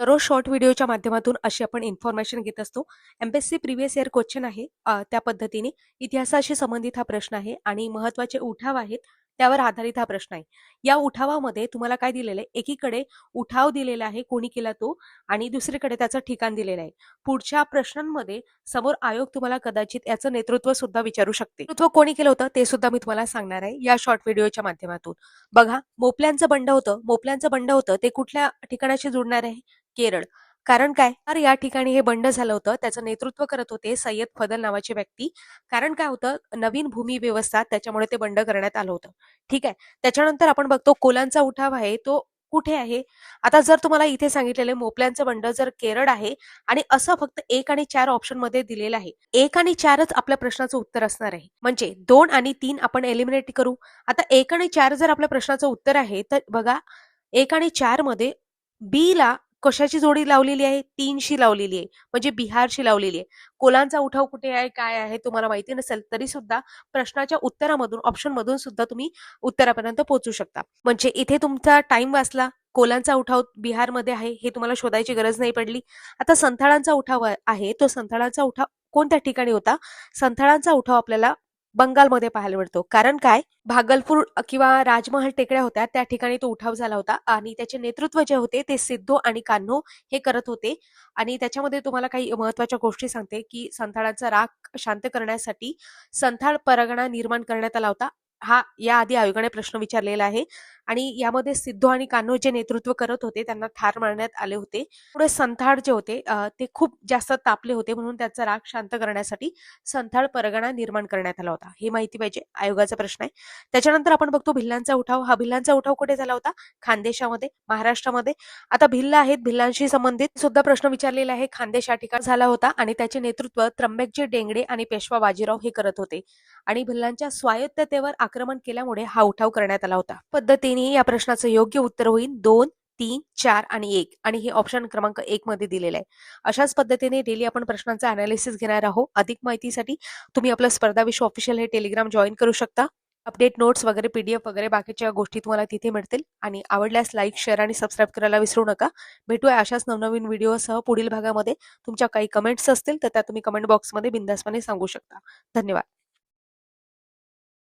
दररोज शॉर्ट व्हिडिओच्या माध्यमातून अशी आपण इन्फॉर्मेशन घेत असतो. एमपीएससी प्रिव्हियस इयर क्वेश्चन आहे त्या पद्धतीने. इतिहासाशी संबंधित हा प्रश्न आहे आणि महत्त्वाचे उठाव आहेत त्यावर आधारित हा प्रश्न आहे. या उठावामध्ये तुम्हाला काय दिलेलं आहे? एकीकडे उठाव दिलेला आहे कोणी केला तो? आणि दुसरीकडे त्याचं ठिकाण दिलेलं आहे. पुढच्या प्रश्नांमध्ये समोर आयोग तुम्हाला कदाचित याचं नेतृत्व सुद्धा विचारू शकते नेतृत्व कोणी केलं होतं? ते सुद्धा मी तुम्हाला सांगणार आहे या शॉर्ट व्हिडिओच्या माध्यमातून. बघा मोपल्यांचं बंड होतं. मोपल्यांचं बंड होतं. ते कुठल्या ठिकाणाशी जुळणार आहे? केरळ. कारण काय? तर या ठिकाणी हे बंड झालं होतं. त्याचं नेतृत्व करत होते सय्यद फदल नावाचे व्यक्ती. कारण काय होतं? नवीन भूमी व्यवस्था त्याच्यामुळे ते बंड करण्यात आलं होतं. ठीक आहे? त्याच्यानंतर आपण बघतो कोलांचा उठाव आहे. तो कुठे आहे? आता जर तुम्हाला इथे सांगितलेले मोपल्यांचं बंड जर केरळ आहे आणि असं फक्त एक आणि चार ऑप्शनमध्ये दिलेलं आहे. एक आणि चारच आपल्या प्रश्नाचं उत्तर असणार आहे. म्हणजे दोन आणि तीन आपण एलिमिनेट करू. आता एक आणि चार जर आपल्या प्रश्नाचं उत्तर आहे तर बघा एक आणि चारमध्ये बी ला कशाची जोडी लावलेली आहे? तीनशी लावलेली आहे. म्हणजे बिहारशी लावलेली आहे. कोलांचा उठाव कुठे आहे? काय आहे? तुम्हाला माहिती नसेल तरी सुद्धा प्रश्नाच्या उत्तरामधून ऑप्शन मधून सुद्धा तुम्ही उत्तरापर्यंत पोहोचू शकता. म्हणजे इथे तुमचा टाइम वाचला. कोलांचा उठाव बिहारमध्ये आहे हे तुम्हाला शोधायची गरज नाही पडली. आता संथाळांचा उठाव आहे. तो संथाळांचा उठाव कोणत्या ठिकाणी होता? संथाळांचा उठाव आपल्याला बंगालमध्ये पाहायला मिळतो. कारण काय? भागलपूर किंवा राजमहल टेकड्या होत्या. त्या ठिकाणी तो उठाव झाला होता. आणि त्याचे नेतृत्व जे होते ते सिद्धो आणि कान्हो हे करत होते. आणि त्याच्यामध्ये तुम्हाला काही महत्त्वाच्या गोष्टी सांगते की संथाळांचा राग शांत करण्यासाठी संथाळ परगणा निर्माण करण्यात आला होता. हा याआधी आयोगाने प्रश्न विचारलेला आहे. आणि यामध्ये सिद्धू आणि कान्हो जे नेतृत्व करत होते त्यांना ठार मारण्यात आले होते. पुढे संथाळ जे होते ते खूप जास्त तापले होते म्हणून त्याचा राग शांत करण्यासाठी संथाळ परगणा निर्माण करण्यात आला होता. हे माहिती पाहिजे आयोगाचा प्रश्न आहे. त्याच्यानंतर आपण बघतो भिल्लांचा उठाव. हा भिल्लांचा उठाव कुठे झाला होता? खानदेशामध्ये महाराष्ट्रामध्ये. आता भिल्ल आहेत भिल्लांशी संबंधित सुद्धा प्रश्न विचारलेला आहे. खानदेश या ठिकाणी झाला होता आणि त्याचे नेतृत्व त्र्यंबकजी डेंगडे आणि पेशवा बाजीराव हे करत होते. आणि भिल्लांच्या स्वायत्ततेवर आक्रमण केल्यामुळे हा उठाव करण्यात आला होता. पद्धतीने या प्रश्नाचं योग्य उत्तर होईल. दोन तीन चार आणि एक. आणि हे ऑप्शन क्रमांक एक मध्ये दिलेलं आहे. अशाच पद्धतीने डेली आपण प्रश्नांचं अनालिसिस घेणार आहोत. अधिक माहितीसाठी तुम्ही आपलं स्पर्धा विश्व ऑफिशियल हे टेलिग्राम जॉईन करू शकता. अपडेट नोट्स वगैरे पीडीएफ वगैरे बाकीच्या गोष्टी तुम्हाला तिथे मिळतील. आणि आवडल्यास लाईक शेअर आणि सबस्क्राईब करायला विसरू नका. भेटूया अशाच नवनवीन व्हिडिओसह पुढील भागामध्ये. तुमच्या काही कमेंट्स असतील तर त्या तुम्ही कमेंट बॉक्समध्ये बिंदासपणे सांगू शकता. धन्यवाद.